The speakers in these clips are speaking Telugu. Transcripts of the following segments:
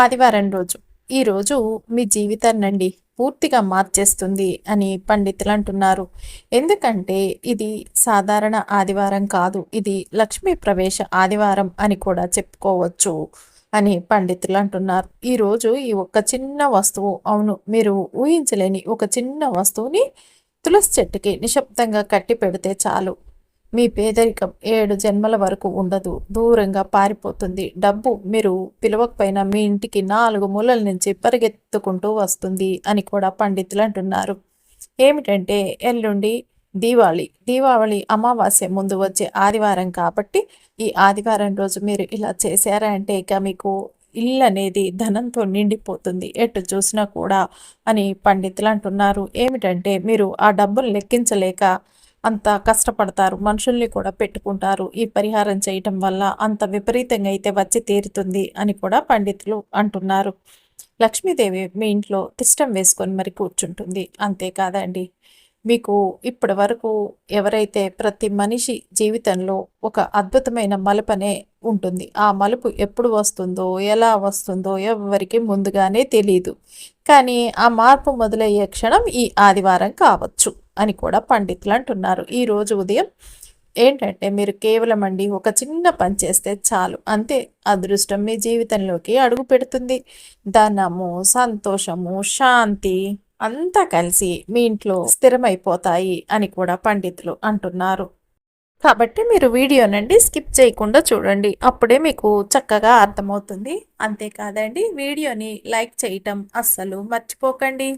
ఆదివారం రోజు. ఈ రోజు మీ జీవితాన్నండి పూర్తిగా మార్చేస్తుంది అని పండితులు అంటున్నారు. ఎందుకంటే ఇది సాధారణ ఆదివారం కాదు. ఇది లక్ష్మీ ప్రవేశ ఆదివారం అని కూడా చెప్పుకోవచ్చు అని పండితులు అంటున్నారు. ఈరోజు ఈ ఒక్క చిన్న వస్తువు అవును మీరు ఊహించలేని ఒక చిన్న వస్తువుని తులసి చెట్టుకి నిశ్శబ్దంగా కట్టి పెడితే చాలు. మీ పేదరికం ఏడు జన్మల వరకు ఉండదు. దూరంగా పారిపోతుంది. డబ్బు మీరు పిలవకపోయినా మీ ఇంటికి నాలుగు మూలల నుంచి పరిగెత్తుకుంటూ వస్తుంది అని కూడా పండితులు అంటున్నారు. ఏమిటంటే ఎల్లుండి దీవాళి. దీపావళి అమావాస్య ముందు వచ్చే ఆదివారం కాబట్టి ఈ ఆదివారం రోజు మీరు ఇలా చేశారా అంటే ఇక మీకు ఇల్లు అనేది ధనంతో నిండిపోతుంది. ఎటు చూసినా కూడా అని పండితులు అంటున్నారు. ఏమిటంటే మీరు ఆ డబ్బును లెక్కించలేక అంత కష్టపడతారు మనుషుల్ని కూడా పెట్టుకుంటారు. ఈ పరిహారం చేయటం వల్ల అంత విపరీతంగా అయితే వచ్చి తీరుతుంది అని కూడా పండితులు అంటున్నారు. లక్ష్మీదేవి మీ ఇంట్లో తిష్టం వేసుకొని మరి కూర్చుంటుంది. అంతేకాదండి. మీకు ఇప్పటి వరకు ఎవరైతే ప్రతి మనిషి జీవితంలో ఒక అద్భుతమైన మలుపనే ఉంటుంది. ఆ మలుపు ఎప్పుడు వస్తుందో ఎలా వస్తుందో ఎవరికి ముందుగానే తెలియదు కానీ ఆ మార్పు మొదలయ్యే క్షణం ఈ ఆదివారం కావచ్చు. అని కూడా పండితులు అంటున్నారు. ఈరోజు ఉదయం ఏంటంటే మీరు కేవలం అండి ఒక చిన్న పని చేస్తే చాలు. అంతే అదృష్టం మీ జీవితంలోకి అడుగు పెడుతుంది. ధనము సంతోషము శాంతి అంతా కలిసి మీ ఇంట్లో స్థిరమైపోతాయి అని కూడా పండితులు అంటున్నారు. కాబట్టి మీరు వీడియోనండి స్కిప్ చేయకుండా చూడండి. అప్పుడే మీకు చక్కగా అర్థమవుతుంది. అంతేకాదండి వీడియోని లైక్ చేయటం అస్సలు మర్చిపోకండి.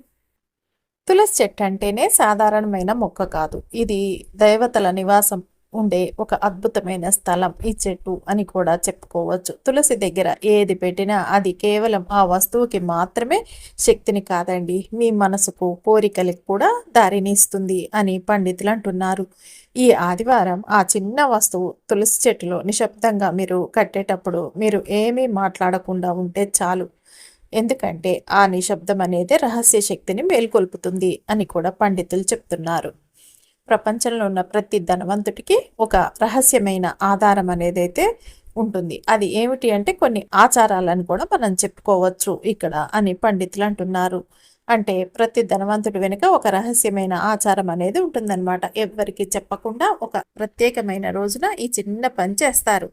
తులసి చెట్టు అంటేనే సాధారణమైన మొక్క కాదు. ఇది దేవతల నివాసం ఉండే ఒక అద్భుతమైన స్థలం ఈ చెట్టు అని కూడా చెప్పుకోవచ్చు. తులసి దగ్గర ఏది పెట్టినా అది కేవలం ఆ వస్తువుకి మాత్రమే శక్తిని కాదండి. మీ మనసుకు కోరికలకు కూడా దారిని ఇస్తుంది అని పండితులు అంటున్నారు. ఈ ఆదివారం ఆ చిన్న వస్తువు తులసి చెట్టులో నిశ్శబ్దంగా మీరు కట్టేటప్పుడు మీరు ఏమీ మాట్లాడకుండా ఉంటే చాలు. ఎందుకంటే ఆ నిశ్శబ్దం అనేది రహస్య శక్తిని మేల్కొల్పుతుంది అని కూడా పండితులు చెప్తున్నారు. ప్రపంచంలో ఉన్న ప్రతి ధనవంతుడికి ఒక రహస్యమైన ఆధారం అనేది అయితే ఉంటుంది. అది ఏమిటి అంటే కొన్ని ఆచారాలను కూడా మనం చెప్పుకోవచ్చు ఇక్కడ అని పండితులు అంటున్నారు. అంటే ప్రతి ధనవంతుడి వెనుక ఒక రహస్యమైన ఆచారం అనేది ఉంటుందన్నమాట. ఎవ్వరికి చెప్పకుండా ఒక ప్రత్యేకమైన రోజున ఈ చిన్న పని చేస్తారు.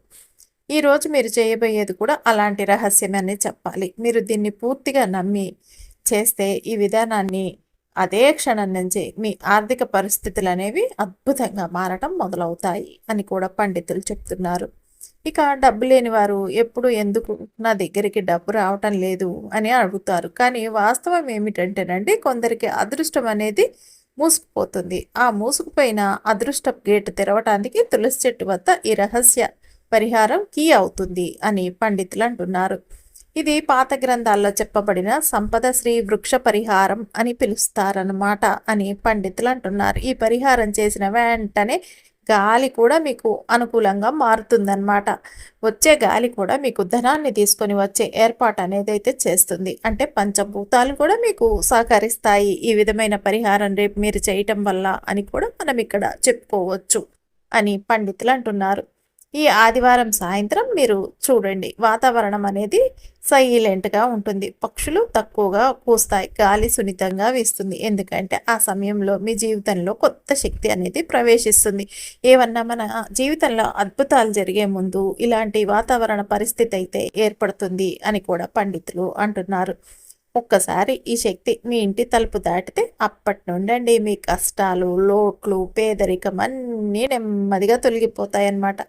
ఈరోజు మీరు చేయబోయేది కూడా అలాంటి రహస్యమని చెప్పాలి. మీరు దీన్ని పూర్తిగా నమ్మి చేస్తే ఈ విధానాన్ని అదే క్షణం నుంచి మీ ఆర్థిక పరిస్థితులు అనేవి అద్భుతంగా మారటం మొదలవుతాయి అని కూడా పండితులు చెప్తున్నారు. ఇక డబ్బు లేని వారు ఎప్పుడు ఎందుకు నా దగ్గరికి డబ్బు రావటం లేదు అని అడుగుతారు. కానీ వాస్తవం ఏమిటంటేనండి కొందరికి అదృష్టం అనేది మూసుకుపోతుంది. ఆ మూసుకుపోయిన అదృష్ట గేటు తెరవటానికి తులసి చెట్టు వద్ద ఈ రహస్య పరిహారం కీ అవుతుంది అని పండితులు అంటున్నారు. ఇది పాత గ్రంథాల్లో చెప్పబడిన సంపద శ్రీ వృక్ష పరిహారం అని పిలుస్తారనమాట అని పండితులు అంటున్నారు. ఈ పరిహారం చేసిన వెంటనే గాలి కూడా మీకు అనుకూలంగా మారుతుందన్నమాట. వచ్చే గాలి కూడా మీకు ధనాన్ని తీసుకొని వచ్చే ఏర్పాటు అనేది అయితే చేస్తుంది. అంటే పంచభూతాలు కూడా మీకు సహకరిస్తాయి. ఈ విధమైన పరిహారం రేపు మీరు చేయటం వల్ల అని కూడా మనం ఇక్కడ చెప్పుకోవచ్చు అని పండితులు అంటున్నారు. ఈ ఆదివారం సాయంత్రం మీరు చూడండి. వాతావరణం అనేది సైలెంట్గా ఉంటుంది. పక్షులు తక్కువగా కూస్తాయి గాలి సున్నితంగా వీస్తుంది. ఎందుకంటే ఆ సమయంలో మీ జీవితంలో కొత్త శక్తి అనేది ప్రవేశిస్తుంది. ఏమన్నా మన జీవితంలో అద్భుతాలు జరిగే ముందు ఇలాంటి వాతావరణ పరిస్థితి అయితే ఏర్పడుతుంది అని కూడా పండితులు అంటున్నారు. ఒక్కసారి ఈ శక్తి మీ ఇంటి తలుపు దాటితే అప్పటి నుండండి మీ కష్టాలు లోట్లు పేదరికం అన్నీ నెమ్మదిగా తొలగిపోతాయన్నమాట.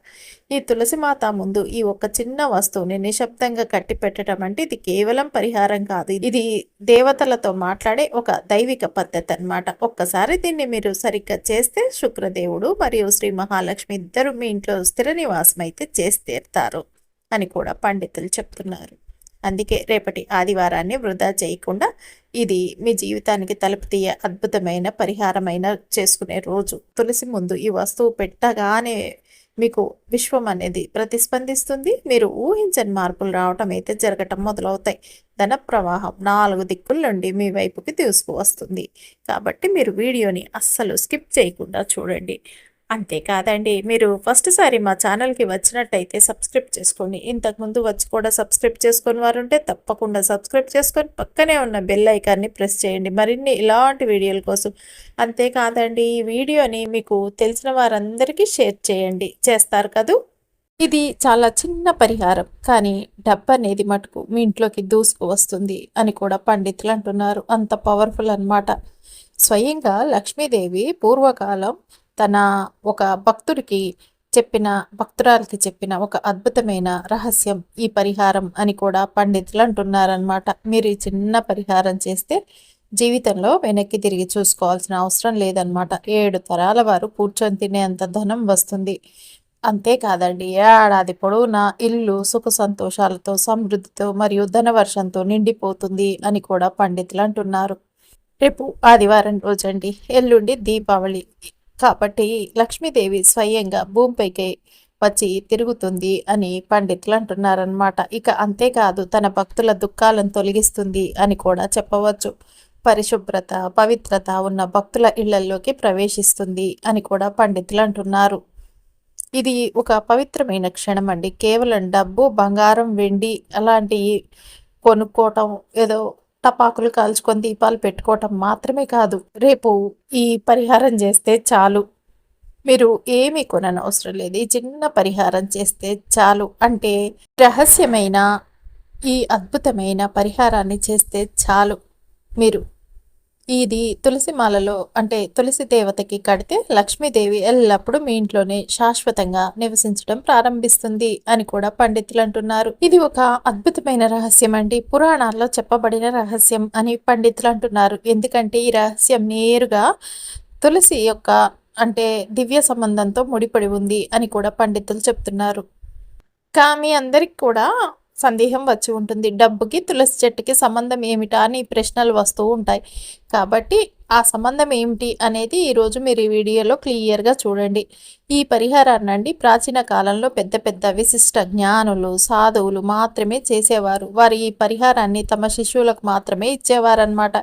ఈ తులసి మాత ముందు ఈ ఒక్క చిన్న వస్తువుని నిశ్శబ్దంగా కట్టి పెట్టడం అంటే ఇది కేవలం పరిహారం కాదు. ఇది దేవతలతో మాట్లాడే ఒక దైవిక పద్ధతి అనమాట ఒక్కసారి దీన్ని మీరు సరిగ్గా చేస్తే శుక్రదేవుడు మరియు శ్రీ మహాలక్ష్మి ఇద్దరు మీ ఇంట్లో స్థిర నివాసం అయితే చేసి తీరుతారు అని కూడా పండితులు చెప్తున్నారు. అందుకే రేపటి ఆదివారాన్ని వృధా చేయకుండా ఇది మీ జీవితానికి తలుపు తీయ అద్భుతమైన పరిహారమైన చేసుకునే రోజు. తులసి ముందు ఈ వస్తువు పెట్టగానే మీకు విశ్వం అనేది ప్రతిస్పందిస్తుంది. మీరు ఊహించని మార్పులు రావటం అయితే జరగటం మొదలవుతాయి. ధన ప్రవాహం నాలుగు దిక్కుల నుండి మీ వైపుకి తీసుకువస్తుంది. కాబట్టి మీరు వీడియోని అస్సలు స్కిప్ చేయకుండా చూడండి. అంతేకాదండి మీరు ఫస్ట్ సారి మా ఛానల్కి వచ్చినట్టయితే సబ్స్క్రైబ్ చేసుకోండి. ఇంతకుముందు వచ్చి కూడా సబ్స్క్రైబ్ చేసుకుని వారు ఉంటే తప్పకుండా సబ్స్క్రైబ్ చేసుకొని పక్కనే ఉన్న బెల్ ఐకాన్ని ప్రెస్ చేయండి. మరిన్ని ఇలాంటి వీడియోల కోసం అంతేకాదండి ఈ వీడియోని మీకు తెలిసిన వారందరికీ షేర్ చేయండి. చేస్తారు కదూ? ఇది చాలా చిన్న పరిహారం. కానీ డబ్బు అనేది మటుకు మీ ఇంట్లోకి దూసుకు వస్తుంది అని కూడా పండితులు అంటున్నారు. అంత పవర్ఫుల్ అనమాట స్వయంగా లక్ష్మీదేవి పూర్వకాలం తన ఒక భక్తుడికి చెప్పిన భక్తురాలకి చెప్పిన ఒక అద్భుతమైన రహస్యం ఈ పరిహారం అని కూడా పండితులు అంటున్నారనమాట మీరు ఈ చిన్న పరిహారం చేస్తే జీవితంలో వెనక్కి తిరిగి చూసుకోవాల్సిన అవసరం లేదనమాట ఏడు తరాల వారు కూర్చొని తినేంత ధనం వస్తుంది. అంతేకాదండి ఏడాది పొడవునా ఇల్లు సుఖ సంతోషాలతో సమృద్ధితో మరియు ధనవర్షంతో నిండిపోతుంది అని కూడా పండితులు అంటున్నారు. రేపు ఆదివారం రోజండి ఎల్లుండి దీపావళి. కాబట్టి లక్ష్మీదేవి స్వయంగా భూమిపైకి వచ్చి తిరుగుతుంది అని పండితులు అంటున్నారనమాట ఇక అంతేకాదు తన భక్తుల దుఃఖాలను తొలగిస్తుంది అని కూడా చెప్పవచ్చు. పరిశుభ్రత పవిత్రత ఉన్న భక్తుల ఇళ్ళలోకి ప్రవేశిస్తుంది అని కూడా పండితులు అంటున్నారు. ఇది ఒక పవిత్రమైన క్షణం అండి. కేవలం డబ్బు బంగారం వెండి అలాంటివి కొనుక్కోవటం ఏదో టపాకులు కాల్చుకొని దీపాలు పెట్టుకోవటం మాత్రమే కాదు రేపు ఈ పరిహారం చేస్తే చాలు. మీరు ఏమీ కొననవసరం లేదు. ఈ చిన్న పరిహారం చేస్తే చాలు. అంటే రహస్యమైన ఈ అద్భుతమైన పరిహారాన్ని చేస్తే చాలు. మీరు ఇది తులసి మాలలో అంటే తులసి దేవతకి కడితే లక్ష్మీదేవి ఎల్లప్పుడూ మీ ఇంట్లోనే శాశ్వతంగా నివసించడం ప్రారంభిస్తుంది అని కూడా పండితులు అంటున్నారు. ఇది ఒక అద్భుతమైన రహస్యం అండి. పురాణాల్లో చెప్పబడిన రహస్యం అని పండితులు అంటున్నారు. ఎందుకంటే ఈ రహస్యం నేరుగా తులసి యొక్క అంటే దివ్య సంబంధంతో ముడిపడి ఉంది అని కూడా పండితులు చెప్తున్నారు. కానీ అందరికి కూడా సందేహం వచ్చి ఉంటుంది. డబ్బుకి తులసి చెట్టుకి సంబంధం ఏమిటా అని ప్రశ్నలు వస్తూ ఉంటాయి. కాబట్టి ఆ సంబంధం ఏమిటి అనేది ఈరోజు మీరు ఈ వీడియోలో క్లియర్గా చూడండి. ఈ పరిహారాన్ని అండి ప్రాచీన కాలంలో పెద్ద పెద్ద విశిష్ట జ్ఞానులు సాధువులు మాత్రమే చేసేవారు. వారు ఈ పరిహారాన్ని తమ శిష్యులకు మాత్రమే ఇచ్చేవారనమాట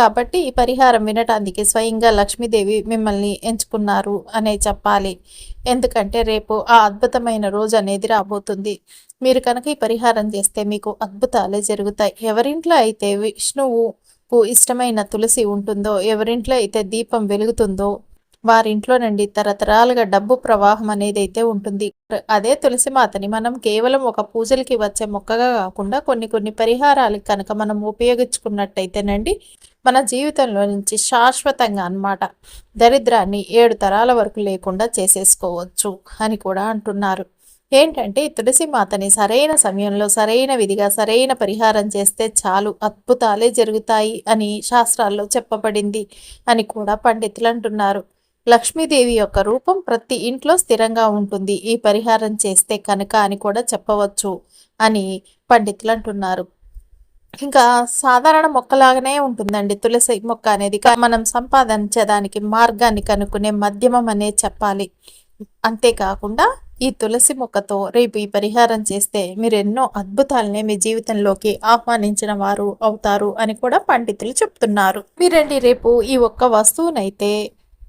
కాబట్టి ఈ పరిహారం వినటానికి స్వయంగా లక్ష్మీదేవి మిమ్మల్ని ఎంచుకున్నారు అనే చెప్పాలి. ఎందుకంటే రేపు ఆ అద్భుతమైన రోజు అనేది రాబోతుంది. మీరు కనుక ఈ పరిహారం చేస్తే మీకు అద్భుతాలే జరుగుతాయి. ఎవరింట్లో అయితే విష్ణువు విష్ణువుకు ఇష్టమైన తులసి ఉంటుందో ఎవరింట్లో అయితే దీపం వెలుగుతుందో వారింట్లోనండి తరతరాలుగా డబ్బు ప్రవాహం అనేది అయితే ఉంటుంది. అదే తులసి మాతని మనం కేవలం ఒక పూజలకి వచ్చే మొక్కగా కాకుండా కొన్ని కొన్ని పరిహారాలకు కనుక మనం ఉపయోగించుకున్నట్టయితేనండి మన జీవితంలో నుంచి శాశ్వతంగా అనమాట దరిద్రాన్ని ఏడు తరాల వరకు లేకుండా చేసేసుకోవచ్చు అని కూడా అంటున్నారు. ఏంటంటే తులసి మాతని సరైన సమయంలో సరైన విధిగా సరైన పరిహారం చేస్తే చాలు అద్భుతాలే జరుగుతాయి అని శాస్త్రాల్లో చెప్పబడింది అని కూడా పండితులు అంటున్నారు. లక్ష్మీదేవి యొక్క రూపం ప్రతి ఇంట్లో స్థిరంగా ఉంటుంది. ఈ పరిహారం చేస్తే కనుక అని కూడా చెప్పవచ్చు అని పండితులు అంటున్నారు. ఇంకా సాధారణ మొక్కలాగానే ఉంటుందండి. తులసి మొక్క అనేది మనం సంపాదించడానికి మార్గాన్ని కనుక్కునే మధ్యమం అనే చెప్పాలి. అంతేకాకుండా ఈ తులసి మొక్కతో రేపు ఈ పరిహారం చేస్తే మీరు ఎన్నో అద్భుతాలనే మీ జీవితంలోకి ఆహ్వానించిన వారు అవుతారు అని కూడా పండితులు చెప్తున్నారు. మీరండి రేపు ఈ ఒక్క వస్తువునైతే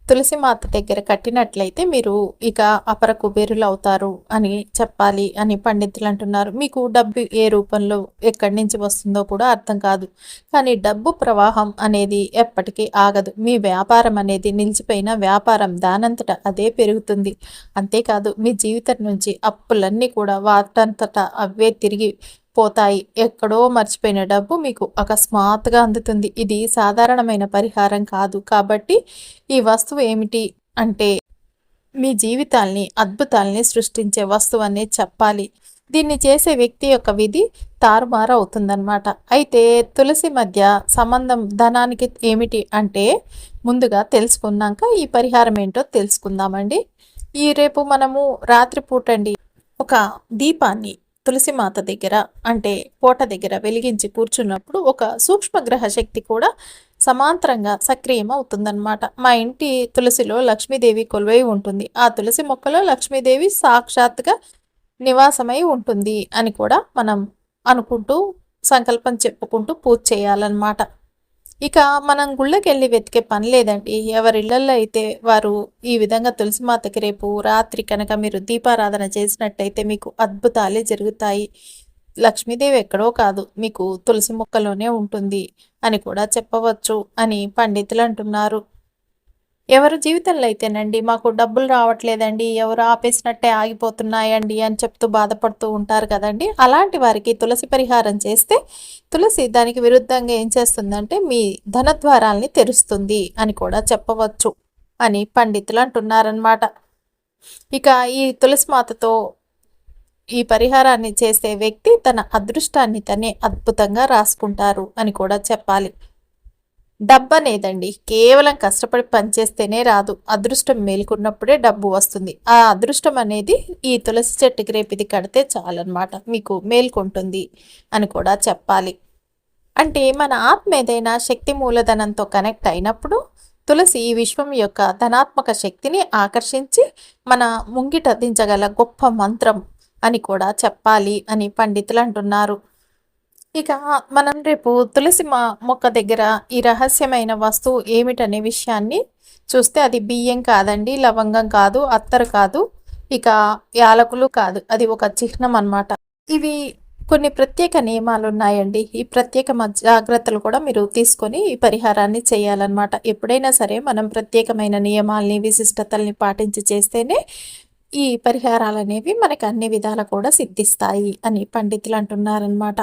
తులసి మాత దగ్గర కట్టినట్లయితే మీరు ఇక అపర కుబేరులు అవుతారు అని చెప్పాలి అని పండితులు అంటున్నారు. మీకు డబ్బు ఏ రూపంలో ఎక్కడి నుంచి వస్తుందో కూడా అర్థం కాదు. కానీ డబ్బు ప్రవాహం అనేది ఎప్పటికీ ఆగదు. మీ వ్యాపారం అనేది నిలిచిపోయిన వ్యాపారం దానంతట అదే పెరుగుతుంది. అంతేకాదు మీ జీవితం నుంచి అప్పులన్నీ కూడా వాటంతట అవే తిరిగి పోతాయి. ఎక్కడో మర్చిపోయిన డబ్బు మీకు అకస్మాత్తుగా అందుతుంది. ఇది సాధారణమైన పరిహారం కాదు. కాబట్టి ఈ వస్తువు ఏమిటి అంటే మీ జీవితాల్ని అద్భుతాల్ని సృష్టించే వస్తువు అనే చెప్పాలి. దీన్ని చేసే వ్యక్తి యొక్క విధి తారుమారు అవుతుందన్నమాట. అయితే తులసి మధ్య సంబంధం ధనానికి ఏమిటి అంటే ముందుగా తెలుసుకున్నాక ఈ పరిహారం ఏంటో తెలుసుకుందామండి. ఈ రేపు మనము రాత్రి పూటండి ఒక దీపాన్ని తులసిమాత దగ్గర అంటే కోట దగ్గర వెలిగించి కూర్చున్నప్పుడు ఒక సూక్ష్మగ్రహ శక్తి కూడా సమాంతరంగా సక్రియం అవుతుందన్నమాట. మా ఇంటి తులసిలో లక్ష్మీదేవి కొలువై ఉంటుంది. ఆ తులసి మొక్కలో లక్ష్మీదేవి సాక్షాత్గా నివాసమై ఉంటుంది అని కూడా మనం అనుకుంటూ సంకల్పం చెప్పుకుంటూ పూజ చేయాలన్నమాట. ఇక మనం గుళ్ళకెళ్ళి వెతికే పని లేదండి. ఎవరి అయితే వారు ఈ విధంగా తులసి మాతకి రేపు రాత్రి కనుక మీరు దీపారాధన చేసినట్టయితే మీకు అద్భుతాలే జరుగుతాయి. లక్ష్మీదేవి ఎక్కడో కాదు మీకు తులసి మొక్కలోనే ఉంటుంది అని కూడా చెప్పవచ్చు అని పండితులు అంటున్నారు. ఎవరు జీవితంలో అయితేనండి మాకు డబ్బులు రావట్లేదండి ఎవరు ఆపేసినట్టే ఆగిపోతున్నాయండి అని చెప్తూ బాధపడుతూ ఉంటారు కదండి. అలాంటి వారికి తులసి పరిహారం చేస్తే తులసి దానికి విరుద్ధంగా ఏం చేస్తుందంటే మీ ధనద్వారాల్ని తెరుస్తుంది అని కూడా చెప్పవచ్చు అని పండితులు అంటున్నారనమాట ఇక ఈ తులసి మాతతో ఈ పరిహారాన్ని చేసే వ్యక్తి తన అదృష్టాన్ని తనే అద్భుతంగా రాసుకుంటారు అని కూడా చెప్పాలి. డబ్బు అనేదండి కేవలం కష్టపడి పనిచేస్తేనే రాదు. అదృష్టం మేలుకున్నప్పుడే డబ్బు వస్తుంది. ఆ అదృష్టం అనేది ఈ తులసి చెట్టుకి రేపు ఇది కడితే చాలన్నమాట. మీకు మేల్కొంటుంది అని కూడా చెప్పాలి. అంటే మన ఆత్మ ఏదైనా శక్తి మూలధనంతో కనెక్ట్ అయినప్పుడు తులసి ఈ విశ్వం యొక్క ధనాత్మక శక్తిని ఆకర్షించి మన ముంగిట దించగల గొప్ప మంత్రం అని కూడా చెప్పాలి అని పండితులు అంటున్నారు. ఇక మనం రేపు తులసి మొక్క దగ్గర ఈ రహస్యమైన వస్తువు ఏమిటనే విషయాన్ని చూస్తే అది బియ్యం కాదండి లవంగం కాదు అత్తరు కాదు ఇక యాలకులు కాదు. అది ఒక చిహ్నం అనమాట ఇవి కొన్ని ప్రత్యేక నియమాలు ఉన్నాయండి. ఈ ప్రత్యేక జాగ్రత్తలు కూడా మీరు తీసుకొని ఈ పరిహారాన్ని చేయాలన్నమాట. ఎప్పుడైనా సరే మనం ప్రత్యేకమైన నియమాల్ని విశిష్టతల్ని పాటించి చేస్తేనే ఈ పరిహారాలు అనేవి మనకి అన్ని విధాలు కూడా సిద్ధిస్తాయి అని పండితులు అంటున్నారనమాట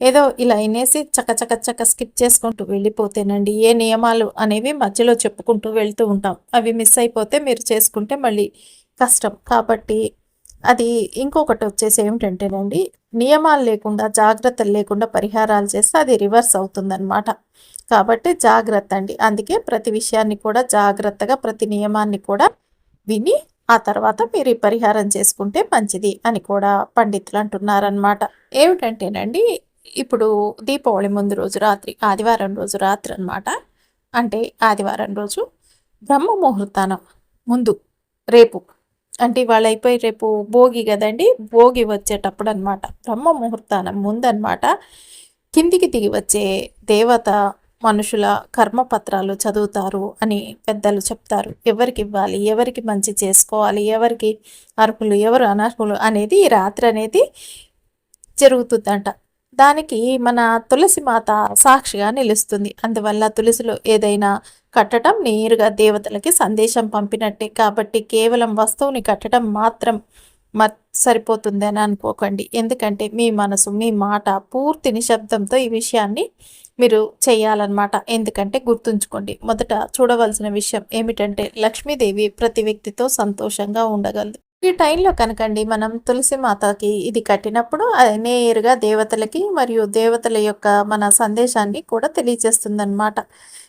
ఏదో ఇలా అయినేసి చక్క చక్క చక్క స్కిప్ చేసుకుంటూ వెళ్ళిపోతేనండి ఏ నియమాలు అనేవి మధ్యలో చెప్పుకుంటూ వెళ్తూ ఉంటాం. అవి మిస్ అయిపోతే మీరు చేసుకుంటే మళ్ళీ కష్టం. కాబట్టి అది ఇంకొకటి వచ్చేసి ఏమిటంటేనండి నియమాలు లేకుండా జాగ్రత్తలు లేకుండా పరిహారాలు చేస్తే అది రివర్స్ అవుతుందన్నమాట. కాబట్టి జాగ్రత్త అండి. అందుకే ప్రతి విషయాన్ని కూడా జాగ్రత్తగా ప్రతి నియమాన్ని కూడా విని ఆ తర్వాత మీరు ఈ పరిహారం చేసుకుంటే మంచిది అని కూడా పండితులు అంటున్నారనమాట ఏమిటంటేనండి ఇప్పుడు దీపావళి ముందు రోజు రాత్రి ఆదివారం రోజు రాత్రి అనమాట అంటే ఆదివారం రోజు బ్రహ్మ ముహూర్తానం ముందు రేపు. అంటే ఇవాళ అయిపోయి రేపు భోగి కదండి భోగి వచ్చేటప్పుడు అనమాట బ్రహ్మ ముహూర్తానం ముందనమాట కిందికి దిగి వచ్చే దేవత మనుషుల కర్మపత్రాలు చదువుతారు అని పెద్దలు చెప్తారు. ఎవరికి ఇవ్వాలి? ఎవరికి మంచి చేసుకోవాలి? ఎవరికి అర్హులు? ఎవరు అనర్హులు? అనేది ఈ రాత్రి అనేది జరుగుతుందంట. దానికి మన తులసి మాత సాక్షిగా నిలుస్తుంది. అందువల్ల తులసిలో ఏదైనా కట్టడం నేరుగా దేవతలకి సందేశం పంపినట్టే. కాబట్టి కేవలం వస్తువుని కట్టడం మాత్రం మ సరిపోతుంది అని అనుకోకండి. ఎందుకంటే మీ మనసు మీ మాట పూర్తి నిశ్శబ్దంతో ఈ విషయాన్ని మీరు చేయాలన్నమాట. ఎందుకంటే గుర్తుంచుకోండి మొదట చూడవలసిన విషయం ఏమిటంటే లక్ష్మీదేవి ప్రతి వ్యక్తితో సంతోషంగా ఉండగలదు. ఈ టైంలో కనుకండి మనం తులసి మాతకి ఇది కట్టినప్పుడు అది నేరుగా దేవతలకి మరియు దేవతల యొక్క మన సందేశాన్ని కూడా తెలియజేస్తుందన్నమాట.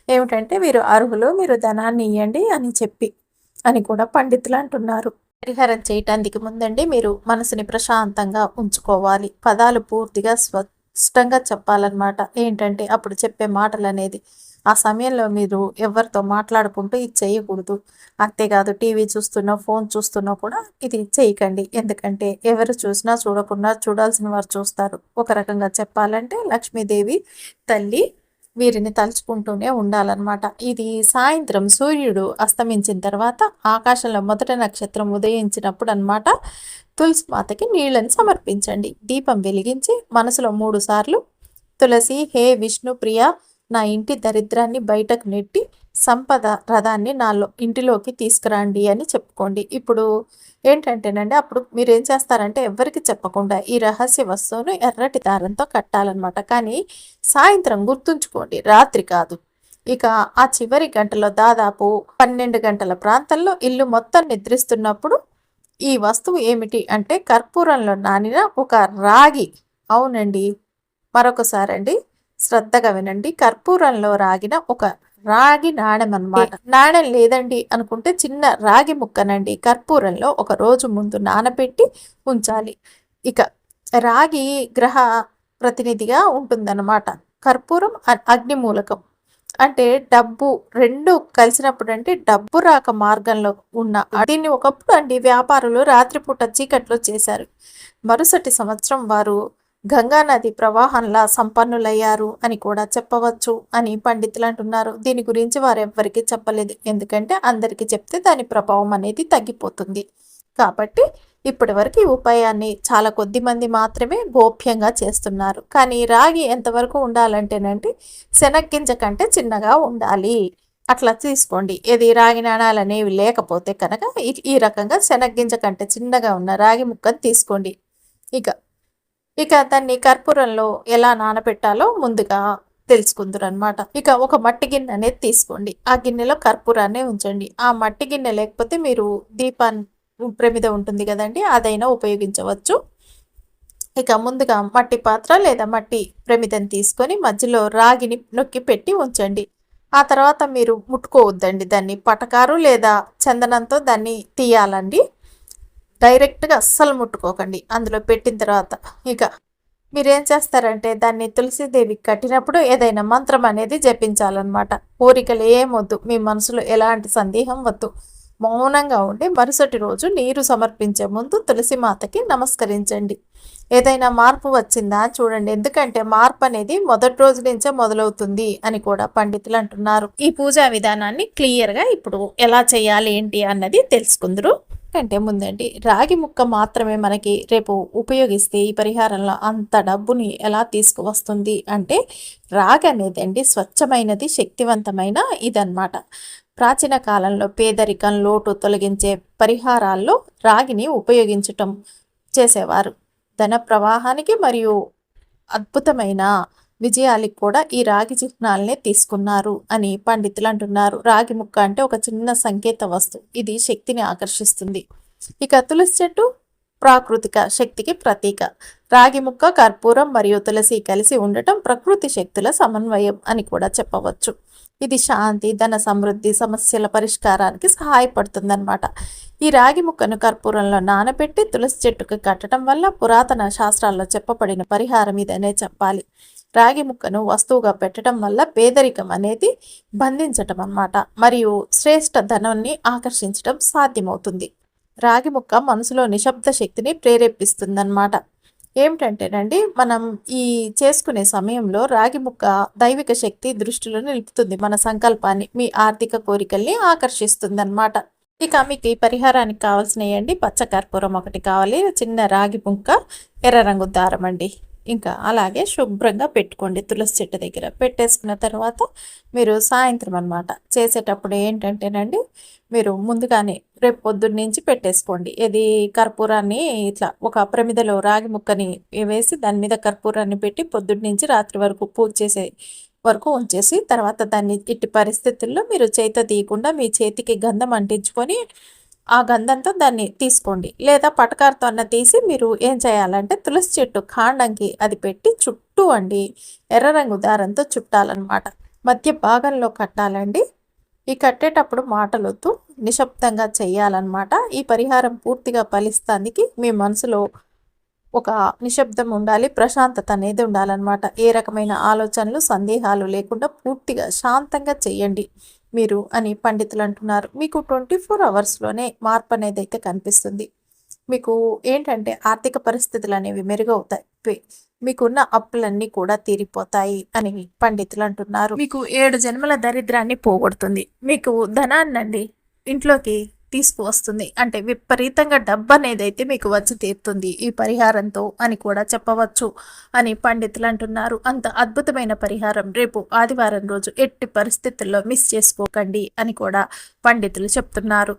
ఏమిటంటే మీరు అర్హులు మీరు ధనాన్ని ఇవ్వండి అని చెప్పి అని కూడా పండితులు అంటున్నారు. పరిహారం చేయటానికి ముందండి మీరు మనసుని ప్రశాంతంగా ఉంచుకోవాలి. పదాలు పూర్తిగా స్వ స్పష్టంగా చెప్పాలన్నమాట. ఏంటంటే అప్పుడు చెప్పే మాటలు అనేది ఆ సమయంలో మీరు ఎవరితో మాట్లాడుకుంటూ ఇది చేయకూడదు. అంతేకాదు టీవీ చూస్తున్నా ఫోన్ చూస్తున్నా కూడా ఇది చేయకండి. ఎందుకంటే ఎవరు చూసినా చూడకుండా చూడాల్సిన వారు చూస్తారు. ఒక రకంగా చెప్పాలంటే లక్ష్మీదేవి తల్లి వీరిని తలుచుకుంటూనే ఉండాలన్నమాట. ఇది సాయంత్రం సూర్యుడు అస్తమించిన తర్వాత ఆకాశంలో మొదటి నక్షత్రం ఉదయించినప్పుడు అనమాట తులసి మాతకి నీళ్ళను సమర్పించండి. దీపం వెలిగించి మనసులో మూడు సార్లు తులసి హే విష్ణు ప్రియ నా ఇంటి దరిద్రాన్ని బయటకు నెట్టి సంపద రథాన్ని నాలో ఇంటిలోకి తీసుకురండి అని చెప్పుకోండి. ఇప్పుడు ఏంటంటేనండి అప్పుడు మీరు ఏం చేస్తారంటే ఎవరికి చెప్పకుండా ఈ రహస్య వస్తువును ఎర్రటి దారంతో కట్టాలన్నమాట. కానీ సాయంత్రం గుర్తుంచుకోండి రాత్రి కాదు. ఇక ఆ చివరి గంటలో దాదాపు పన్నెండు గంటల ప్రాంతంలో ఇల్లు మొత్తం నిద్రిస్తున్నప్పుడు ఈ వస్తువు ఏమిటి అంటే కర్పూరంలో నానిన ఒక రాగి. అవునండి. మరొకసారి అండి శ్రద్ధగా వినండి. కర్పూరంలో రాగిన ఒక రాగి నాణెం అనమాట నాణెం లేదండి అనుకుంటే చిన్న రాగి ముక్కనండి. కర్పూరంలో ఒక రోజు ముందు నానబెట్టి ఉంచాలి. ఇక రాగి గ్రహ ప్రతినిధిగా ఉంటుందన్నమాట. కర్పూరం అగ్నిమూలకం. అంటే డబ్బు రెండు కలిసినప్పుడు అంటే డబ్బు రాక మార్గంలో ఉన్న దీన్ని ఒకప్పుడు అండి వ్యాపారులు రాత్రిపూట చీకట్లో చేశారు. మరుసటి సంవత్సరం వారు గంగా నది ప్రవాహంలా సంపన్నులయ్యారు అని కూడా చెప్పవచ్చు అని పండితులు అంటున్నారు. దీని గురించి వారెవ్వరికీ చెప్పలేదు. ఎందుకంటే అందరికీ చెప్తే దాని ప్రభావం అనేది తగ్గిపోతుంది. కాబట్టి ఇప్పటి వరకు ఈ ఉపాయాన్ని చాలా కొద్ది మంది మాత్రమే గోప్యంగా చేస్తున్నారు. కానీ రాగి ఎంతవరకు ఉండాలంటేనంటే శనగ్గింజ కంటే చిన్నగా ఉండాలి. అట్లా తీసుకోండి. ఏది రాగి నాణాలు అనేవి లేకపోతే కనుక ఈ రకంగా శనగ్గింజ కంటే చిన్నగా ఉన్న రాగి ముక్కను తీసుకోండి. ఇక ఇక దాన్ని కర్పూరంలో ఎలా నానబెట్టాలో ముందుగా తెలుసుకుందరు అనమాట ఇక ఒక మట్టి గిన్నె అనేది తీసుకోండి. ఆ గిన్నెలో కర్పూరాన్ని ఉంచండి. ఆ మట్టి గిన్నె లేకపోతే మీరు దీపాన్ని ప్రమిద ఉంటుంది కదండి అదైనా ఉపయోగించవచ్చు. ఇక ముందుగా మట్టి పాత్ర లేదా మట్టి ప్రమిదని తీసుకొని మధ్యలో రాగిని నొక్కి పెట్టి ఉంచండి. ఆ తర్వాత మీరు ముట్టుకోవద్దండి దాన్ని. పటకారు లేదా చందనంతో దాన్ని తీయాలండి. డైరెక్ట్గా అస్సలు ముట్టుకోకండి. అందులో పెట్టిన తర్వాత ఇక మీరేం చేస్తారంటే దాన్ని తులసీదేవి కట్టినప్పుడు ఏదైనా మంత్రం అనేది జపించాలన్నమాట. కోరికలు ఏమొద్దు మీ మనసులో ఎలాంటి సందేహం వద్దు. మౌనంగా ఉండి మరుసటి రోజు నీరు సమర్పించే ముందు తులసి మాతకి నమస్కరించండి. ఏదైనా మార్పు వచ్చిందా? చూడండి. ఎందుకంటే మార్పు అనేది మొదటి రోజు నుంచే మొదలవుతుంది అని కూడా పండితులు అంటున్నారు. ఈ పూజా విధానాన్ని క్లియర్గా ఇప్పుడు ఎలా చేయాలి ఏంటి అన్నది తెలుసుకుందరు. కంటే ముందండి. రాగి ముక్క మాత్రమే మనకి రేపు ఉపయోగిస్తే ఈ పరిహారంలో అంత డబ్బుని ఎలా తీసుకువస్తుంది అంటే రాగి అనేది అండి స్వచ్ఛమైనది శక్తివంతమైన ఇదన్నమాట. ప్రాచీన కాలంలో పేదరికం లోటు తొలగించే పరిహారాల్లో రాగిని ఉపయోగించటం చేసేవారు. ధన ప్రవాహానికి మరియు అద్భుతమైన విజయాలకు కూడా ఈ రాగి చిహ్నాలనే తీసుకున్నారు అని పండితులు అంటున్నారు. రాగి ముక్క అంటే ఒక చిన్న సంకేత వస్తు ఇది శక్తిని ఆకర్షిస్తుంది. ఇక తులసి చెట్టు ప్రాకృతిక శక్తికి ప్రతీక. రాగి ముక్క కర్పూరం మరియు తులసి కలిసి ఉండటం ప్రకృతి శక్తుల సమన్వయం అని కూడా చెప్పవచ్చు. ఇది శాంతి ధన సమృద్ధి సమస్యల పరిష్కారానికి సహాయపడుతుందన్నమాట. ఈ రాగి ముక్కను కర్పూరంలో నానబెట్టి తులసి చెట్టుకు కట్టడం వల్ల పురాతన శాస్త్రాల్లో చెప్పబడిన పరిహారం ఇదనే చెప్పాలి. రాగి ముక్కను వస్తువుగా పెట్టడం వల్ల పేదరికం అనేది బంధించటం అన్నమాట. మరియు శ్రేష్ఠ ధనాన్ని ఆకర్షించడం సాధ్యమవుతుంది. రాగి ముక్క మనసులో నిశ్శబ్ద శక్తిని ప్రేరేపిస్తుందన్నమాట. ఏమిటంటేనండి మనం ఈ చేసుకునే సమయంలో రాగి ముక్క దైవిక శక్తి దృష్టిలో నిలుపుతుంది. మన సంకల్పాన్ని మీ ఆర్థిక కోరికల్ని ఆకర్షిస్తుందన్నమాట. ఇక మీకు ఈ పరిహారానికి కావాల్సినవి అండి. పచ్చకర్పూరం ఒకటి కావాలి. చిన్న రాగి ముక్క ఎర్ర రంగు దారం అండి. ఇంకా అలాగే శుభ్రంగా పెట్టుకోండి తులసి చెట్టు దగ్గర. పెట్టేసుకున్న తర్వాత మీరు సాయంత్రం అనమాట చేసేటప్పుడు ఏంటంటేనండి మీరు ముందుగానే రేపు పొద్దున్న నుంచి పెట్టేసుకోండి. ఇది కర్పూరాన్ని ఇట్లా ఒక ప్రమిదలో రాగి ముక్కని వేసి దాని మీద కర్పూరాన్ని పెట్టి పొద్దున్న నుంచి రాత్రి వరకు పూజ చేసే వరకు ఉంచేసి తర్వాత దాన్ని ఇట్టి పరిస్థితుల్లో మీరు చేత తీయకుండా మీ చేతికి గంధం అంటించుకొని ఆ గంధంతో దాన్ని తీసుకోండి. లేదా పటకారతో అన్న తీసి మీరు ఏం చేయాలంటే తులసి చెట్టు కాండంకి అది పెట్టి చుట్టూ అండి ఎర్ర రంగు దారంతో చుట్టాలన్నమాట. మధ్య భాగంలో కట్టాలండి. ఈ కట్టేటప్పుడు మాటలొద్దు నిశ్శబ్దంగా చేయాలన్నమాట. ఈ పరిహారం పూర్తిగా ఫలిస్తానికి మీ మనసులో ఒక నిశ్శబ్దం ఉండాలి ప్రశాంతత అనేది ఉండాలన్నమాట. ఏ రకమైన ఆలోచనలు సందేహాలు లేకుండా పూర్తిగా శాంతంగా చేయండి మీరు అని పండితులు అంటున్నారు. మీకు ట్వంటీ ఫోర్ అవర్స్లోనే మార్పు అనేది అయితే కనిపిస్తుంది. మీకు ఏంటంటే ఆర్థిక పరిస్థితులు అనేవి మెరుగవుతాయి. మీకున్న అప్పులన్నీ కూడా తీరిపోతాయి అని పండితులు అంటున్నారు. మీకు ఏడు జన్మల దరిద్రాన్ని పోగొడుతుంది. మీకు ధనాన్నండి ఇంట్లోకి తీసుకువస్తుంది. అంటే విపరీతంగా డబ్బు అనేది అయితే మీకు వచ్చి తీరుతుంది ఈ పరిహారంతో అని కూడా చెప్పవచ్చు అని పండితులు అంటున్నారు. అంత అద్భుతమైన పరిహారం రేపు ఆదివారం రోజు ఎట్టి పరిస్థితుల్లో మిస్ చేసుకోకండి అని కూడా పండితులు చెప్తున్నారు.